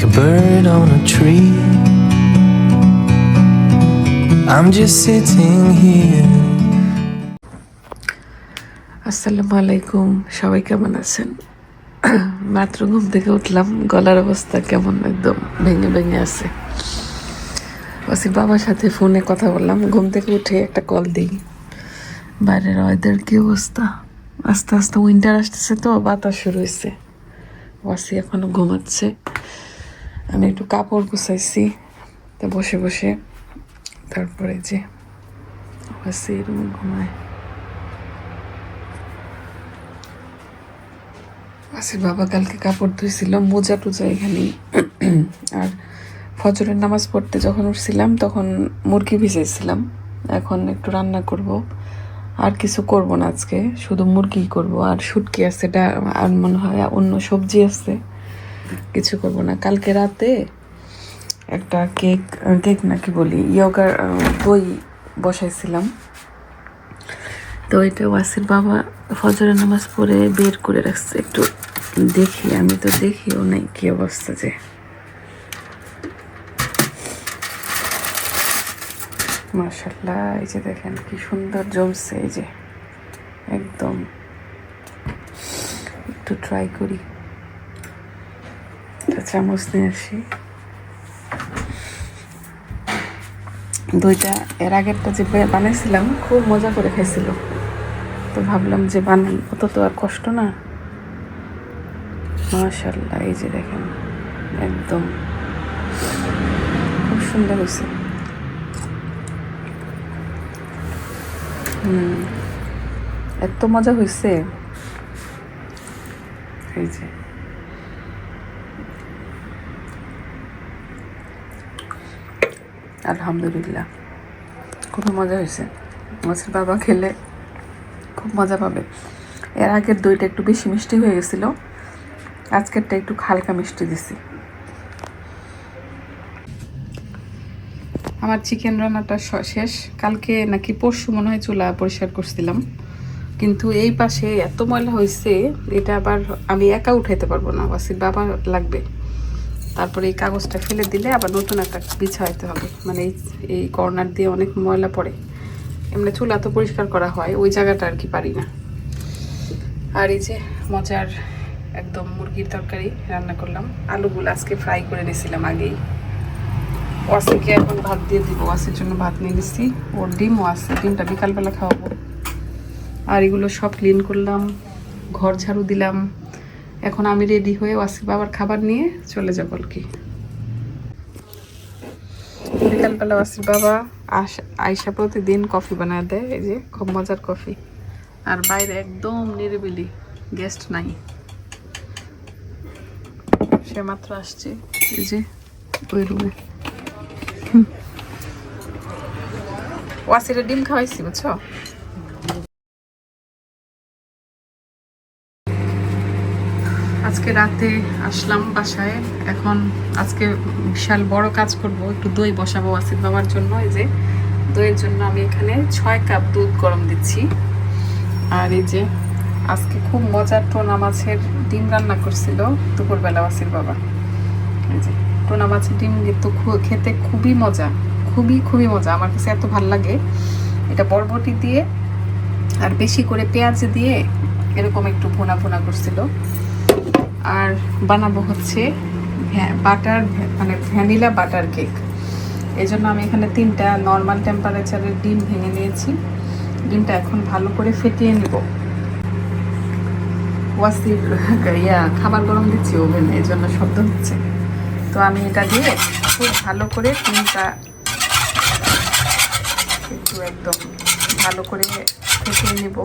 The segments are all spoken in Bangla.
like a bird on a tree. I'm just sitting here. আসসালামু আলাইকুম, সবাই কেমন আছেন? মাত্র ঘুম থেকে উঠলাম, গলার অবস্থা কেমন একদম ভেঙে ভেঙে আছে। ওসির বাবার সাথে ফোনে কথা বললাম, ঘুম থেকে উঠে একটা কল দিই। বাইরের ওয়েদার কি অবস্থা? আস্তে আস্তে উইন্টার আসতেছে তো, বাতাস শুরু হয়েছে ওয়াসি এখনও ঘুমাচ্ছে। আমি একটু কাপড় গুছাইছি, তা বসে বসে তারপরে যে ঘুমায়। আসির বাবা কালকে কাপড় ধুইছিল, মোজা টুজা এখানেই। আর ফজরের নামাজ পড়তে যখন উঠছিলাম, তখন মুরগি ভিজাইছিলাম। এখন একটু রান্না করব। আর কিছু করব না আজকে, শুধু মুরগি করব। আর শুটকি আছে আর মনে হয় অন্য সবজি আছে। কিছু করব না। কালকে রাতে একটা কেক কেক নাকি বলি, ইয়োগার দই বসাইছিলাম। তো এটা ওয়াসির বাবা ফজরের নামাজ পড়ে বের করে রাখছে। একটু দেখি, আমি তো দেখিও নাই কি অবস্থা যে। মাশাল্লাহ, এই যে দেখেন কি সুন্দর জমছে এই যে। একদম, একটু ট্রাই করি। একটা চামচ নিয়ে আসি। দইটা, এর আগেরটা যে বানাইছিলাম, খুব মজা করে খাইছিল। তো ভাবলাম যে বানাই, অত তো আর কষ্ট না। মাশাল্লাহ এই যে দেখেন, একদম। খুব সুন্দর হয়েছে। হুম, এত মজা হয়েছে। এই যে। আলহামদুলিল্লাহ। খুবই মজা হয়েছে। মাছের বাবা খেলে খুব মজা পাবে। এর আগের দইটা একটু বেশি মিষ্টি হয়ে গেছিল। আজকেরটা একটু হালকা মিষ্টি দিছি। আমার চিকেন রান্নাটা শেষ। কালকে নাকি পরশু মনে হয় চুলা পরিষ্কার করছিলাম। কিন্তু এই পাশে এত ময়লা হয়েছে, এটা আবার আমি একা উঠাইতে পারব না। ওয়াসির বাবা লাগবে। তারপরে এই কাগজটা ফেলে দিলে আবার নতুন একটা বিছাইতে হবে। মানে এই কর্নার দিয়ে অনেক ময়লা পড়ে। এমনি চুলা তো পরিষ্কার করা হয়, ওই জায়গাটা আর কি পারি না। আর এই যে মজার একদম মুরগির তরকারি রান্না করলাম। আলুগুলো আজকে ফ্রাই করে নিয়েছিলাম আগেই। ওয়াসিকে এখন ভাত দিয়ে দিব ওয়াসির জন্য ভাত নিয়ে নিচ্ছি ওর ডিমও আছে, ডিমটা বিকালবেলা খাওয়াবো। আর এগুলো সব ক্লিন করলাম, ঘর ঝাড়ু দিলাম। এখন আমি রেডি হয়ে ওয়াসি বাবার খাবার নিয়ে চলে যাব আর কি। বিকালবেলা ওয়াসির বাবা আয়সা প্রতিদিন কফি বানায় দেয়, এই যে খুব মজার কফি। আর বাইরে একদম নিরিবিলি গেস্ট নাই। সে মাত্র আসছে, এই যে ওই রুমে ওয়াসিরে ডিম খাওয়াইছি, বুঝছ? আজকে রাতে আসলাম বাসায়। এখন আজকে বিশাল বড় কাজ করব, একটু দই বসাবো ওয়াসির বাবার জন্য। এই যে দইয়ের জন্য আমি এখানে ছয় কাপ দুধ গরম দিচ্ছি। আর এই যে আজকে খুব মজার টোনা মাছের ডিম রান্না করছিল দুপুরবেলা ওয়াসির বাবা। এই যে টোনা মাছের ডিম কিন্তু খেতে খুবই মজা, খুবই খুবই মজা। আমার কাছে এত ভালো লাগে। এটা বরবটি দিয়ে আর বেশি করে পেঁয়াজ দিয়ে এরকম একটু ভুনা ভুনা করছিল। আর বানাবো হচ্ছে বাটার মানে ভ্যানিলা বাটার কেক। এই জন্য আমি এখানে তিনটা নর্মাল টেম্পারেচারের ডিম ভেঙে নিয়েছি। ডিমটা এখন ভালো করে ফেটিয়ে নিব। ওয়াসির, ইয়া, খাবার গরম দিচ্ছি ওভেনে এই জন্য শব্দ হচ্ছে। তো আমি এটা দিয়ে খুব ভালো করে ডিমটা একটু একদম ভালো করে ফেটিয়ে নিব।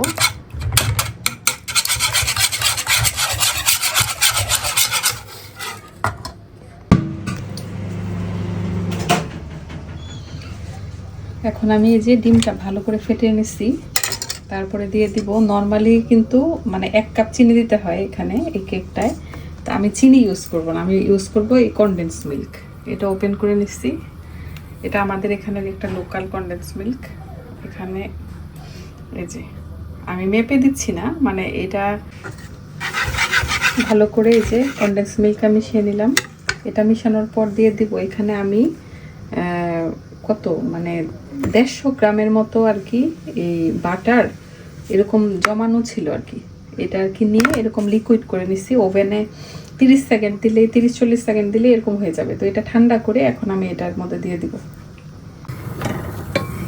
এখন আমি এই যে ডিমটা ভালো করে ফেটিয়ে নিচ্ছি তারপরে দিয়ে দিব। নর্মালি কিন্তু মানে এক কাপ চিনি দিতে হয় এখানে, এই কেকটায়। তা আমি চিনি ইউজ করব না, আমি ইউজ করব এই কনডেন্স মিল্ক এটা ওপেন করে নিচ্ছি। এটা আমাদের এখানে একটা লোকাল কনডেন্স মিল্ক এখানে এই যে, আমি মেপে দিচ্ছি না মানে এটা ভালো করে এই যে কনডেন্স মিল্ক আমি মিশিয়ে নিলাম। এটা মিশানোর পর দিয়ে দিব। এখানে আমি কত মানে দেড়শো গ্রামের মতো আর কি এই বাটার এরকম জমানো ছিল আর কি। এটা আর কি নিয়ে এরকম লিকুইড করে নিছি ওভেনে তিরিশ সেকেন্ড দিলে, তিরিশ চল্লিশ সেকেন্ড দিলে এরকম হয়ে যাবে। তো এটা ঠান্ডা করে এখন আমি এটার মধ্যে দিয়ে দিব।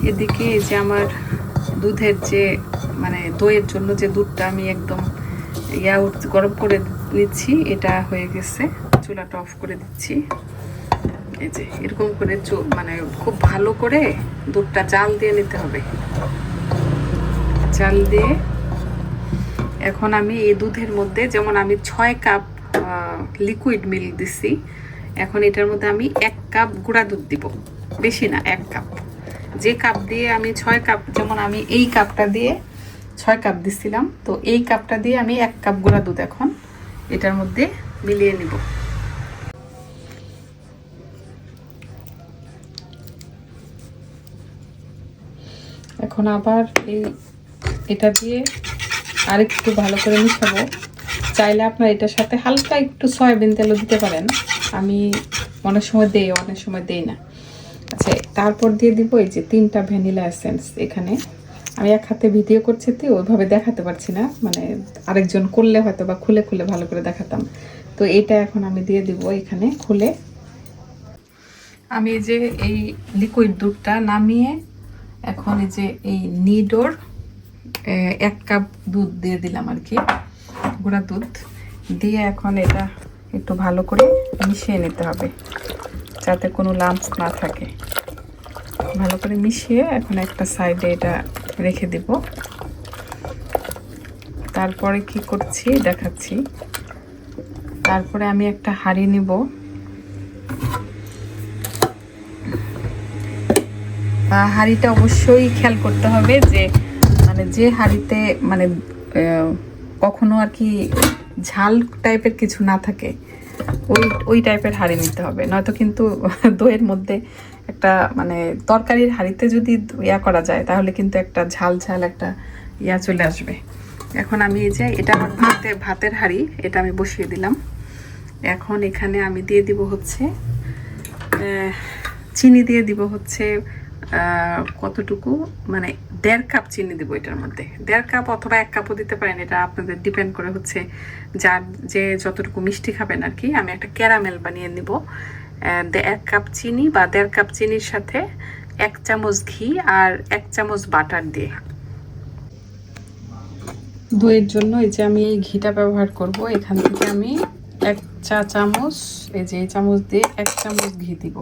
এদিকে যে আমার দুধের যে মানে দইয়ের জন্য যে দুধটা আমি একদম ইয়া গরম করে নিচ্ছি, এটা হয়ে গেছে। চুলাটা অফ করে দিচ্ছি। এই যে এরকম করে মানে খুব ভালো করে দুধটা জাল দিয়ে নিতে হবে। জাল দিয়ে এখন আমি এই দুধের মধ্যে, যেমন আমি ছয় কাপ লিকুইড মিল্ক দিছি, এখন এটার মধ্যে আমি এক কাপ গুঁড়া দুধ দিব। বেশি না, এক কাপ। যে কাপ দিয়ে আমি ছয় কাপ, যেমন আমি এই কাপটা দিয়ে ছয় কাপ দিছিলাম, তো এই কাপটা দিয়ে আমি এক কাপ গুঁড়া দুধ এখন এটার মধ্যে মিলিয়ে নিব। এখন আবার এই এটা দিয়ে আরেকটু ভালো করে মিশাবো। চাইলে আপনার এটার সাথে হালকা একটু সয়াবিন তেলও দিতে পারেন। আমি অনেক সময় দেই, অনেক সময় দেই না। আচ্ছা তারপর দিয়ে দিব এই যে তিনটা ভ্যানিলা এসেন্স এখানে। আমি এক হাতে ভিডিও করছি তো, ওইভাবে দেখাতে পারছি না। মানে আরেকজন করলে হয়তো বা খুলে খুলে ভালো করে দেখাতাম। তো এটা এখন আমি দিয়ে দিব এখানে খুলে। আমি যে এই লিকুইড দুধটা নামিয়ে এখন এই যে এই নিডোর এক কাপ দুধ দিয়ে দিলাম আর কি, গুঁড়া দুধ। দিয়ে এখন এটা একটু ভালো করে মিশিয়ে নিতে হবে, যাতে কোনো লাম্পস না থাকে। ভালো করে মিশিয়ে এখন একটা সাইডে এটা রেখে দিব। তারপরে কি করছি, দেখাচ্ছি। তারপরে আমি একটা হাঁড়ি নিব। হাঁড়িটা অবশ্যই খেয়াল করতে হবে যে মানে যে হাঁড়িতে মানে কখনো আর কি ঝাল টাইপের কিছু না থাকে, ওই ওই টাইপের হাঁড়ি নিতে হবে। নয়তো কিন্তু দইয়ের মধ্যে একটা মানে তরকারির হাঁড়িতে যদি ইয়া করা যায়, তাহলে কিন্তু একটা ঝাল ঝাল একটা ইয়া চলে আসবে। এখন আমি এই যে, এটা ভাতে, ভাতের হাঁড়ি, এটা আমি বসিয়ে দিলাম। এখন এখানে আমি দিয়ে দিব হচ্ছে চিনি দিয়ে দিব হচ্ছে কতটুকু? মানে দেড় কাপ চিনি দিব এটার মধ্যে। দেড় কাপ অথবা এক কাপও দিতে পারেন, এটা আপনাদের ডিপেন্ড করে হচ্ছে যার যে যতটুকু মিষ্টি খাবেন আর কি। আমি একটা ক্যারামেল বানিয়ে নিব। এক কাপ চিনি বা দেড় কাপ চিনির সাথে এক চামচ ঘি আর এক চামচ বাটার দিয়ে। দইয়ের জন্য এই যে আমি এই ঘিটা ব্যবহার করব, এখান থেকে আমি এক চা চামচ, এই যে চামচ দিয়ে এক চামচ ঘি দিব।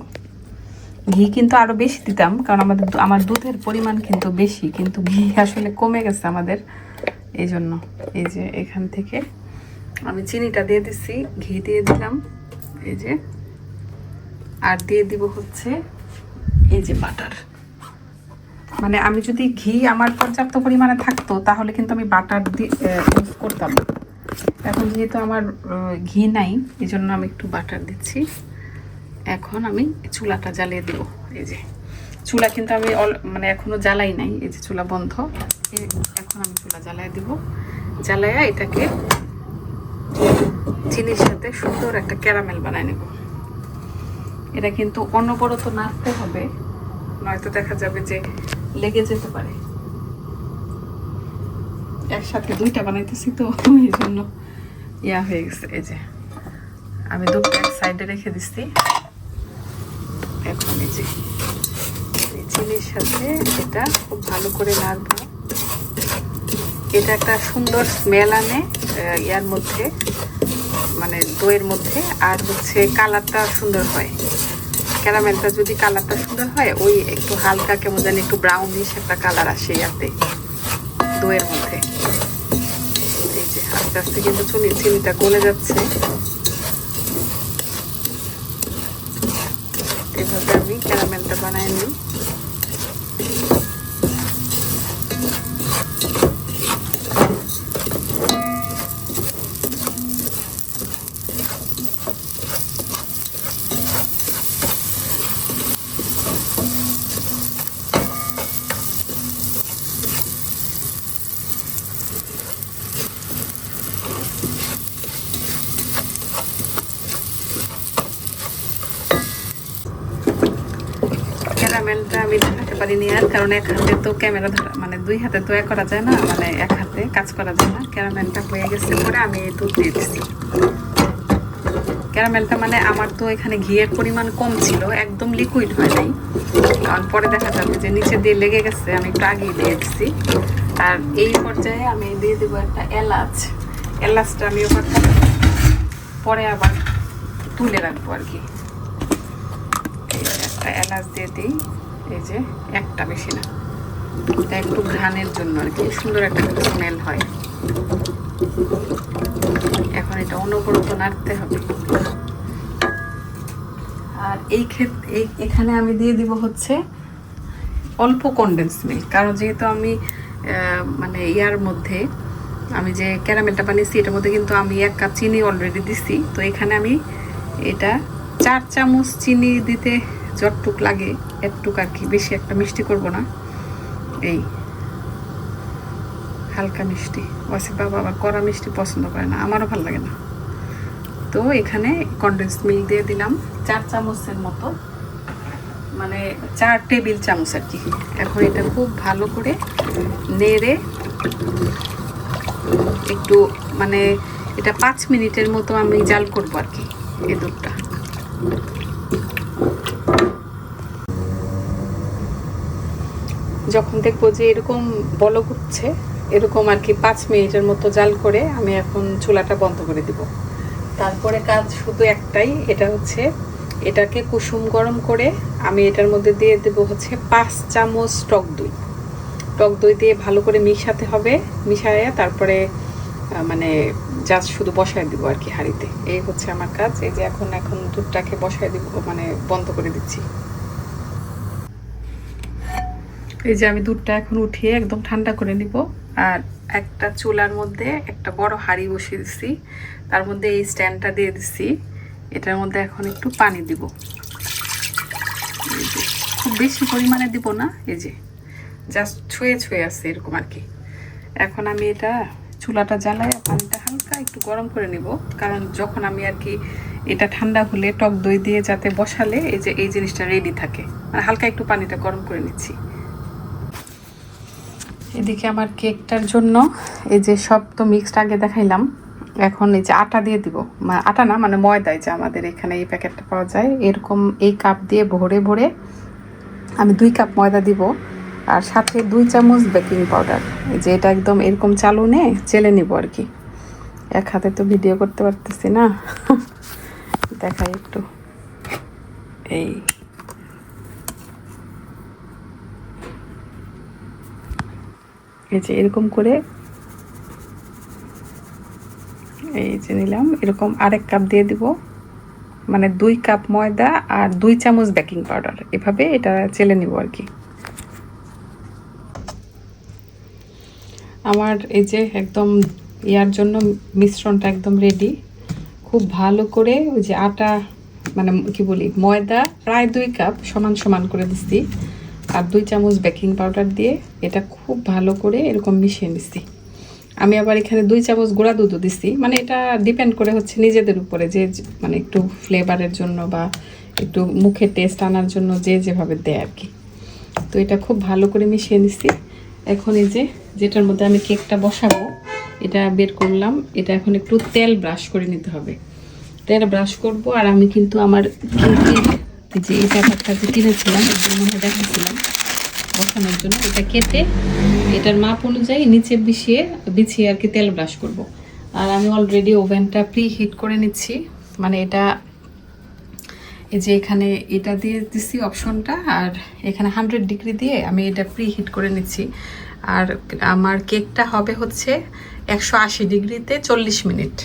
ঘি কিন্তু আরও বেশি দিতাম, কারণ আমাদের আমার দুধের পরিমাণ কিন্তু বেশি, কিন্তু ঘি আসলে কমে গেছে আমাদের। এই জন্য এই যে এখান থেকে আমি চিনিটা দিয়ে দিচ্ছি ঘি দিয়ে দিলাম, এই যে। আর দিয়ে দিব হচ্ছে এই যে বাটার। মানে আমি যদি ঘি আমার পর্যাপ্ত পরিমাণে থাকতো, তাহলে কিন্তু আমি বাটার দিয়ে ইউজ করতাম। এখন যেহেতু আমার ঘি নাই এই জন্য আমি একটু বাটার দিচ্ছি। এখন আমি চুলাটা জ্বালিয়ে দেব। এই যে, চুলা কিন্তু আমি মানে এখনও জ্বালাই নাই, এই যে চুলা বন্ধ। এখন আমি চুলা জ্বালাই দিব। জ্বালায়া এটাকে চিনির সাথে সুন্দর একটা ক্যারামেল বানায় নেব। এটা কিন্তু অনবরত নাড়তে হবে, নয়তো দেখা যাবে যে লেগে যেতে পারে। একসাথে দুইটা বানাইতেছি তো, এই জন্য ইয়া হয়ে গেছে। এই যে, আমি দুটো এক সাইডে রেখে দিচ্ছি। এখন এই চিনির সাথে এটা খুব ভালো করে নাড়বো। এটা একটা সুন্দর স্মেল আনে ইয়ার মধ্যে মানে দইয়ের মধ্যে। আর হচ্ছে কালারটা সুন্দর হয়। ক্যারামেলটা যদি কালারটা সুন্দর হয়, ওই একটু হালকা কেমন জানি একটু ব্রাউনিশ একটা কালার আসে ইয়াতে, দইয়ের মধ্যে। এই যে আস্তে আস্তে কিন্তু চিনি চিনিটা গলে যাচ্ছে। এভাবে আমি ক্যারামেলটা বানাই নিই ক্যারামেলটা আমি দেখাতে পারিনি আর, কারণ এক হাতে তো ক্যামেরা ধরা মানে দুই হাতে তো এক করা যায় না মানে এক হাতে কাজ করা যায় না। ক্যারামেলটা হয়ে গেছে, পরে আমি দুধ দিয়ে দিচ্ছি ক্যারামেলটা মানে আমার তো এখানে ঘিয়ের পরিমাণ কম ছিল, একদম লিকুইড হয় নাই। কারণ পরে দেখা যাবে যে নিচে দিয়ে লেগে গেছে, আমি একটু আগেই দিয়ে দিচ্ছি আর এই পর্যায়ে আমি দিয়ে দেবো একটা এলাচ। এলাচটা আমি ওপর পরে আবার তুলে রাখব আর কি। একটা এলাচ দিয়ে দিই। এই যে একটা বেশি না। এটা একটু ঘ্রাণের জন্য আর কি, সুন্দর একটা স্মেল হয়। এখন এটা অনবরত নাড়তে হবে। আর এই ক্ষেত্রে এখানে আমি দিয়ে দিব হচ্ছে অল্প কনডেন্স মিল্ক কারণ যেহেতু আমি মানে ইয়ার মধ্যে আমি যে ক্যারামেলটা বানিয়েছি, এটার মধ্যে কিন্তু আমি এক কাপ চিনি অলরেডি দিছি। তো এখানে আমি এটা চার চামচ চিনি দিতে যতটুক লাগে একটুক আর কি, বেশি একটা মিষ্টি করব না। এই হালকা মিষ্টি। ওয়াসিফ বাবা আবার কড়া মিষ্টি পছন্দ করে না, আমারও ভালো লাগে না। তো এখানে কনডেন্স মিল্ক দিয়ে দিলাম, চার চামচের মতো। মানে চার টেবিল চামচ আর কি। এখন এটা খুব ভালো করে নেড়ে একটু মানে এটা পাঁচ মিনিটের মতো আমি জাল করব আর কি, এই দুধটা। যখন দেখব যে এরকম বল উঠছে, এরকম আর কি পাঁচ মিনিটের মতো জাল করে আমি এখন চুলাটা বন্ধ করে দিব। তারপরে কাজ শুধু একটাই, এটা হচ্ছে এটাকে কুসুম গরম করে আমি এটার মধ্যে দিয়ে দেবো হচ্ছে পাঁচ চামচ টক দই। টক দই দিয়ে ভালো করে মিশাতে হবে, মিশাইয়া তারপরে মানে জাস্ট শুধু বসায় দিব আর কি হাঁড়িতে। এই হচ্ছে আমার কাজ, এই যে এখন এখন দুধটাকে বসায় দিব মানে বন্ধ করে দিচ্ছি। এই যে আমি দুধটা এখন উঠিয়ে একদম ঠান্ডা করে নিব। আর একটা চুলার মধ্যে একটা বড় হাঁড়ি বসিয়ে দিচ্ছি তার মধ্যে এই স্ট্যান্ডটা দিয়ে দিচ্ছি এটার মধ্যে এখন একটু পানি দিব। খুব বেশি পরিমাণে দিব না, এই যে জাস্ট ছুঁয়ে ছুঁয়ে আছে এরকম আর কি। এখন আমি এটা চুলাটা জ্বালাই পানিটা হালকা একটু গরম করে নিব। কারণ যখন আমি আর কি এটা ঠান্ডা হলে টক দই দিয়ে যাতে বসালে এই যে, এই জিনিসটা রেডি থাকে। মানে হালকা একটু পানিটা গরম করে নিচ্ছি। এদিকে আমার কেকটার জন্য এই যে সব তো মিক্সড আগে দেখাইলাম। এখন এই যে আটা দিয়ে দিব। মানে আটা না মানে ময়দায় যে আমাদের এখানে এই প্যাকেটটা পাওয়া যায়। এরকম এই কাপ দিয়ে ভরে ভরে আমি দুই কাপ ময়দা দিব আর সাথে দুই চামচ বেকিং পাউডার। এই যে এটা একদম এরকম চালু নে চেলে নিব আর কি। এক হাতে তো ভিডিও করতে পারতেছি না। দেখাই একটু। এই এই যে এরকম করে এই যে নিলাম। এরকম আরেক কাপ দিয়ে দিব। মানে দুই কাপ ময়দা আর দুই চামচ বেকিং পাউডার এভাবে এটা চেলে নিব আর কি। আমার এই যে একদম ইয়ার জন্য মিশ্রণটা একদম রেডি খুব ভালো করে ওই যে আটা মানে কি বলি, ময়দা প্রায় দুই কাপ সমান সমান করে দিচ্ছি। আর দুই চামচ বেকিং পাউডার দিয়ে এটা খুব ভালো করে এরকম মিশিয়ে নিচ্ছি আমি আবার এখানে দুই চামচ গুঁড়া দুধও দিচ্ছি মানে এটা ডিপেন্ড করে হচ্ছে নিজেদের উপরে যে মানে একটু ফ্লেভারের জন্য বা একটু মুখে টেস্ট আনার জন্য যে যেভাবে দেয় আর কি। তো এটা খুব ভালো করে মিশিয়ে নিচ্ছি এখন এই যে, যেটার মধ্যে আমি কেকটা বসাবো, এটা বের করলাম। এটা এখন একটু তেল ব্রাশ করে নিতে হবে। তেল ব্রাশ করব আর আমি কিন্তু আমার যে এই প্যাকেটটা যে কিনেছিলাম মনে দেখাচ্ছিলাম, বসানোর জন্য, এটা কেটে এটার মাপ অনুযায়ী নিচে বিছিয়ে বিছিয়ে আর কি তেল ব্রাশ করব। আর আমি অলরেডি ওভেনটা প্রি হিট করে নিচ্ছি। মানে এটা, এই যে এখানে এটা দিয়ে দিচ্ছি অপশনটা আর এখানে হান্ড্রেড ডিগ্রি দিয়ে আমি এটা প্রি হিট করে নিচ্ছি। আর আমার কেকটা হবে হচ্ছে একশো আশি ডিগ্রিতে চল্লিশ মিনিট।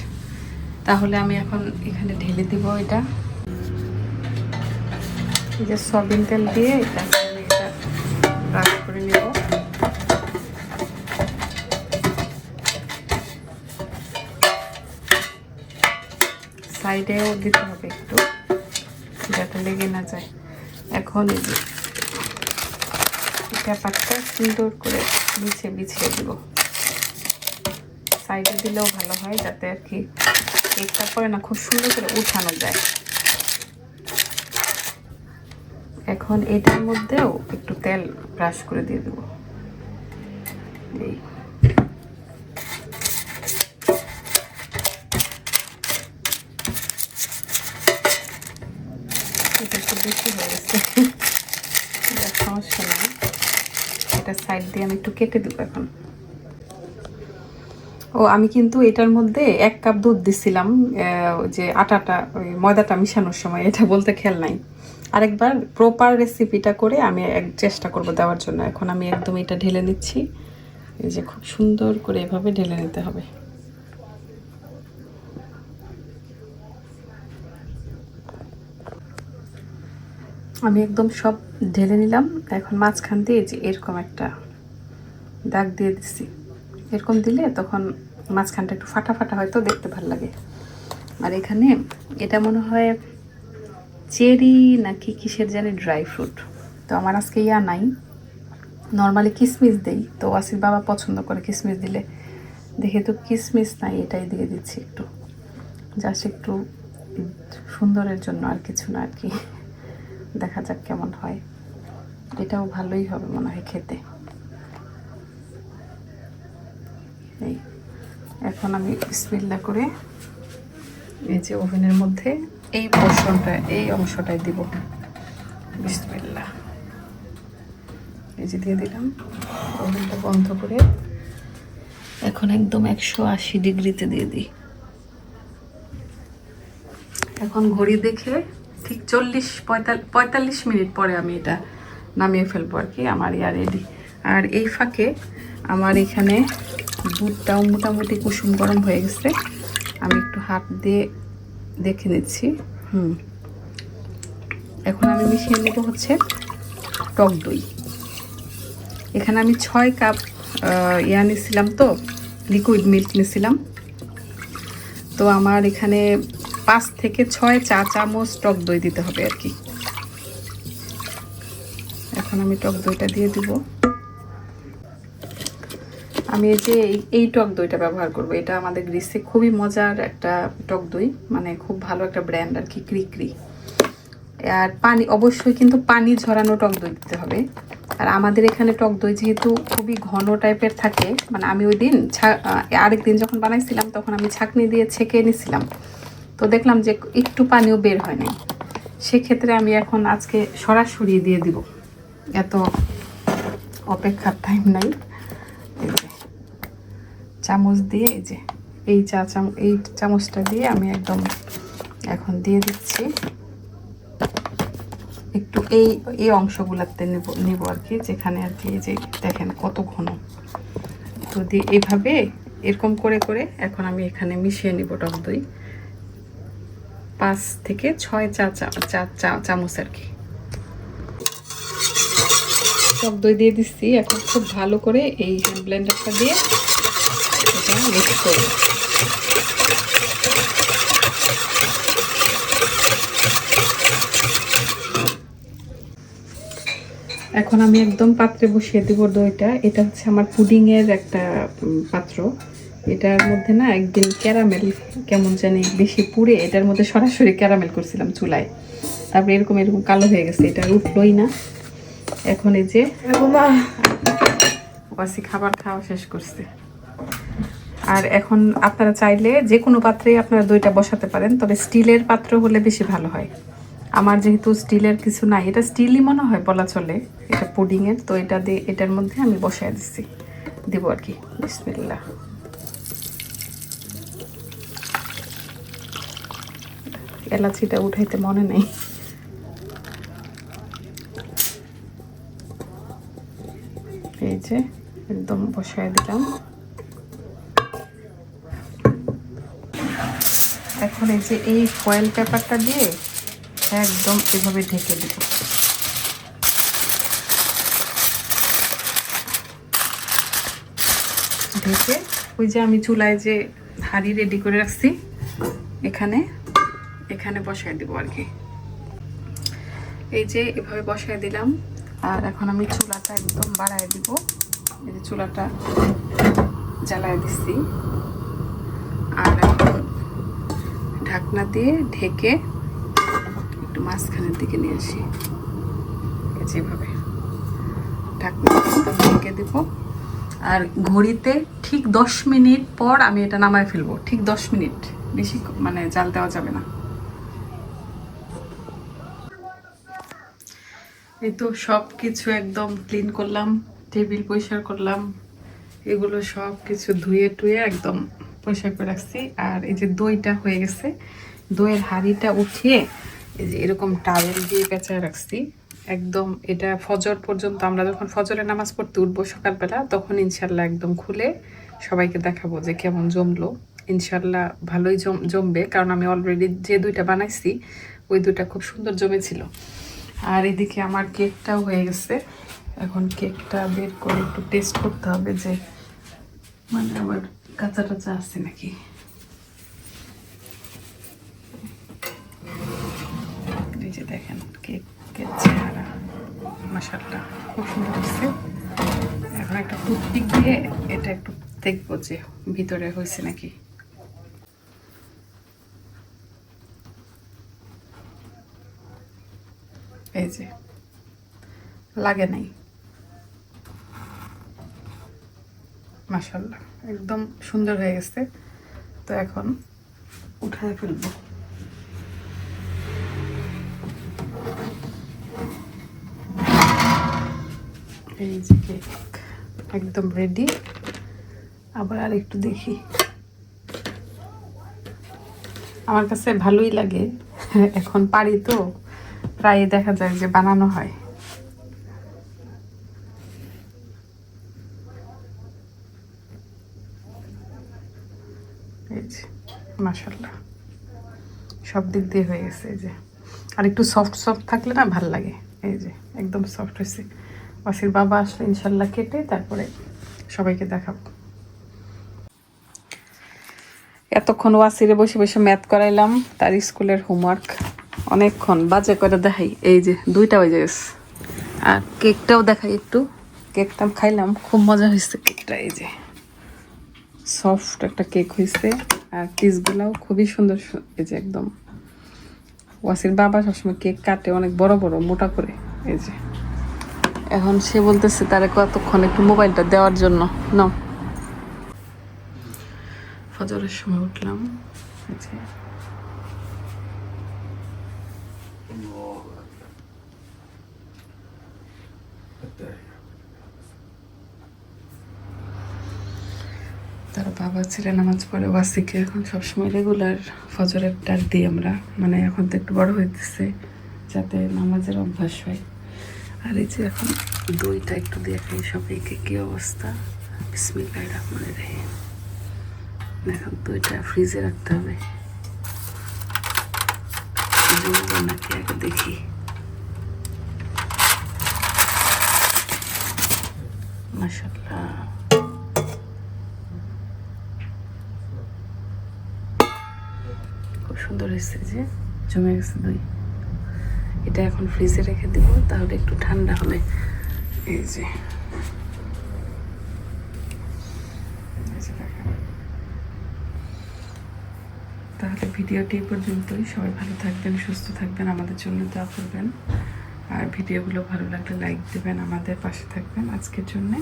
তাহলে আমি এখন এখানে ঢেলে দিব এটা। যে সয়াবিন তেল দিয়ে এটা আমি এটা ব্রাশ করে নেব। সাইডেও দিতে হবে একটু, যাতে লেগে না যায়। এখন ব্যাপারটা সুন্দর করে বিছিয়ে বিছিয়ে দিব। সাইডে দিলেও ভালো হয়, যাতে আর কি কেকটা করে না খুব সুন্দর করে উঠানো যায়। এখন এটার মধ্যেও একটু তেল ব্রাশ করে দিয়ে দেবো। সমস্যা নেই। এটা সাইড দিয়ে আমি একটু কেটে দেবো এখন। ও, আমি কিন্তু এটার মধ্যে এক কাপ দুধ দিছিলাম যে আটাটা, ওই ময়দাটা মিশানোর সময়, এটা বলতে খেয়াল নাই। আরেকবার প্রপার রেসিপিটা করে আমি এক চেষ্টা করব দেওয়ার জন্য। এখন আমি একদম এটা ঢেলে নিচ্ছি। এই যে খুব সুন্দর করে এভাবে ঢেলে নিতে হবে। আমি একদম সব ঢেলে নিলাম। এখন মাঝখান দিয়ে যে এরকম একটা দাগ দিয়ে দিচ্ছি। এরকম দিলে তখন মাঝখানটা একটু ফাটা ফাটা হয়তো দেখতে ভালো লাগে। আর এখানে এটা মনে হয় চেরি নাকি কিসের জানি ড্রাই ফ্রুট? তো আমার আজকে ইয়া নাই। নর্মালি কিসমিস দেই, তো আসির বাবা পছন্দ করে কিসমিস দিলে। দেখে তো কিসমিস নাই, এটাই দিয়ে দিচ্ছি একটু। জাস্ট একটু সুন্দরের জন্য আর কিছু না আর কি। দেখা যাক কেমন হয়। এটাও ভালোই হবে মনে হয় খেতে। এই, এখন আমি বিসমিল্লা করে এই যে ওভেনের মধ্যে এই পোর্শনটা, এই অংশটাই দিব। বিসমিল্লা এই যে দিয়ে দিলাম। ওভেনটা বন্ধ করে এখন একদম একশো আশি ডিগ্রিতে দিয়ে দিই। এখন ঘড়ি দেখে ঠিক চল্লিশ পঁয়তাল্লিশ পঁয়তাল্লিশ মিনিট পরে আমি এটা নামিয়ে ফেলব আর কি, আমার ইয়া রেডি আর এই ফাঁকে আমার এখানে দুধটাও মোটামুটি কুসুম গরম হয়ে গেছে। আমি একটু হাত দিয়ে দেখে নিচ্ছি। হুম। এখন আমি মিশিয়ে নেব হচ্ছে টক দই। এখানে আমি ছয় কাপ ইয়া নিছিলাম তো লিকুইড মিল্ক নিছিলাম। তো আমার এখানে পাঁচ থেকে ছয় চা চামচ টক দই দিতে হবে আর কি। এখন আমি টক দইটা দিয়ে দিব। আমি এই যে এই- টক দইটা ব্যবহার করব, এটা আমাদের গ্রিসে খুবই মজার একটা টক দই মানে খুব ভালো একটা ব্র্যান্ড আর কি, ক্রিক্রি। আর পানি, অবশ্যই কিন্তু পানি ঝরানো টক দই দিতে হবে। আর আমাদের এখানে টক দই যেহেতু খুবই ঘন টাইপের থাকে মানে আমি ওই দিন আরেক দিন যখন বানাইছিলাম তখন আমি ছাঁকনি দিয়ে ছেঁকে নিছিলাম। তো দেখলাম যে একটু পানিও বের হয় হয়নি সেক্ষেত্রে আমি এখন আজকে সরাসরি দিয়ে দিব। এত অপেক্ষার টাইম নাই। চামচ দিয়ে এই যে, এই চা চাম, এই চামচটা দিয়ে আমি একদম এখন দিয়ে দিচ্ছি। একটু এই এই অংশগুলোতে নেব নেব আর কি, যেখানে আর কি এই যে দেখেন কত ঘন। তো দিয়ে এইভাবে এরকম করে করে এখন আমি এখানে মিশিয়ে নিব টক দই। পাঁচ থেকে ছয় চা চা- চা চামচ আর কি। টক দই দিয়ে দিচ্ছি। এখন খুব ভালো করে এই হ্যান্ড ব্লেন্ডারটা দিয়ে মিক্স করব এখন আমি একদম পাত্রে বসিয়ে দিব দইটা। এটা হচ্ছে আমার পুডিং এর একটা পাত্র। এটার মধ্যে না একদিন ক্যারামেল কেমন জানি বেশি পুড়ে এটার মধ্যে সরাসরি ক্যারামেল করছিলাম চুলায়। তারপরে এরকম এরকম কালো হয়ে গেছে এটা উঠলোই না। এখন এই যে খাবার খাওয়া শেষ করছে। আর এখন আপনারা চাইলে যে কোনো পাত্রেই আপনারা দইটা বসাতে পারেন, তবে স্টিলের পাত্র হলে বেশি ভালো হয়। আমার যেহেতু স্টিলের কিছু নাই, এটা স্টিলই মনে হয় বলা চলে, এটা পুডিংয়ের, তো এটা দিয়ে, এটার মধ্যে আমি বসায় দিচ্ছি দিব আর কি বিসমিল্লা এলাচিটা উঠাইতে মনে নেই। এই যে, একদম বসায় দিলাম। এখন এই যে এই ফয়েল পেপারটা দিয়ে একদম এভাবে ঢেকে দিব। ঢেকে ওই যে আমি চুলায় যে হাঁড়ি রেডি করে রাখছি, এখানে এখানে বসায় দেবো আর কি। এই যে এভাবে বসায় দিলাম, আর এখন আমি চুলাটা একদম বাড়ায় দিব। এই যে চুলাটা জ্বালায় দিচ্ছি আর এখন ঢাকনা দিয়ে ঢেকে একটু মাঝখানের দিকে নিয়ে আসি। যেভাবে ঢাকনা ঢেকে দিব। আর ঘড়িতে ঠিক দশ মিনিট পর আমি এটা নামায় ফেলব। ঠিক দশ মিনিট। বেশি মানে জাল দেওয়া যাবে না। এই তো সব কিছু একদম ক্লিন করলাম টেবিল পরিষ্কার করলাম। এগুলো সব কিছু ধুয়ে টুয়ে একদম পরিষ্কার করে রাখছি। আর এই যে দইটা হয়ে গেছে, দইয়ের হাঁড়িটা উঠিয়ে এই যে এরকম টাওয়েল দিয়ে পেঁচায় রাখছি। একদম এটা ফজর পর্যন্ত আমরা যখন ফজরের নামাজ পড়তে উঠবো সকালবেলা, তখন ইনশাল্লাহ একদম খুলে সবাইকে দেখাবো যে কেমন জমলো। ইনশাল্লাহ ভালোই জম, জমবে, কারণ আমি অলরেডি যে দুইটা বানাইছি, ওই দুইটা খুব সুন্দর জমেছিল। আর এদিকে আমার কেকটাও হয়ে গেছে। এখন কেকটা বের করে একটু টেস্ট করতে হবে যে মানে আবার কাঁচা টাচা আছে নাকি যে দেখেন কেকের চেহারা মশালটা খুব সুন্দর হচ্ছে এখন একটা টুথপিক দিয়ে এটা একটু দেখব যে ভিতরে হয়েছে নাকি এই যে লাগে নাই মাশাল্লাহ একদম সুন্দর হয়ে গেছে। তো এখন উঠায় ফেলব। এই যে কেক একদম রেডি আবার আর একটু দেখি। আমার কাছে ভালোই লাগে। এখন পারি তো প্রায় দেখা যায় যে বানানো হয় এই যে মাসাল্লাহ সব দিক দিয়ে হয়ে গেছে, এই যে। আর একটু সফট সফট থাকলে না ভালো লাগে, এই যে, একদম সফট হয়েছে। ওয়াসির বাবা আসলে ইনশাল্লাহ কেটে তারপরে সবাইকে দেখাবো। এতক্ষণ ওয়াসিরে বসে বসে ম্যাথ করাইলাম, তার স্কুলের হোমওয়ার্ক অনেকক্ষণ বাজে করে দেখাই, এই যে, দুইটা বেজে গেছে। আর কেকটাও দেখাই একটু। কেকটা খাইলাম, খুব মজা হয়েছে কেকটা, এই যে। সফট একটা কেক হয়েছে, আর পিসগুলাও খুবই সুন্দর এই যে, একদম ওয়াসির বাবা সবসময় কেক কাটে অনেক বড় বড় মোটা করে। এই যে। এখন সে বলতেছে তারে কতক্ষণ একটু মোবাইলটা দেওয়ার জন্য। নাও। ফজরের সময় উঠলাম। এই যে। তার বাবা ছেলে নামাজ পড়ে, ওয়াসিকে এখন সবসময় রেগুলার ফজরের ডাক দিই আমরা। মানে এখন তো একটু বড় হইতেছে, যাতে নামাজের অভ্যাস হয়। আর এই যে এখন দইটা একটু দিয়ে খাই সবাইকে কী অবস্থা? বিসমিল্লাহ রহমানের রহিম। এখন দইটা ফ্রিজে রাখতে হবে। নাকি আগে দেখি। মাশাল্লাহ খুব সুন্দর হয়েছে যে, জমে গেছে দই। এটা এখন ফ্রিজে রেখে দিব, তাহলে একটু ঠান্ডা হবে। এই যে। তাহলে ভিডিওটি পর্যন্তই। সবাই ভালো থাকবেন, সুস্থ থাকবেন, আমাদের জন্য দোয়া করবেন। আর ভিডিওগুলো ভালো লাগলে লাইক দেবেন, আমাদের পাশে থাকবেন আজকের জন্যে।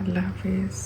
আল্লাহ হাফিজ।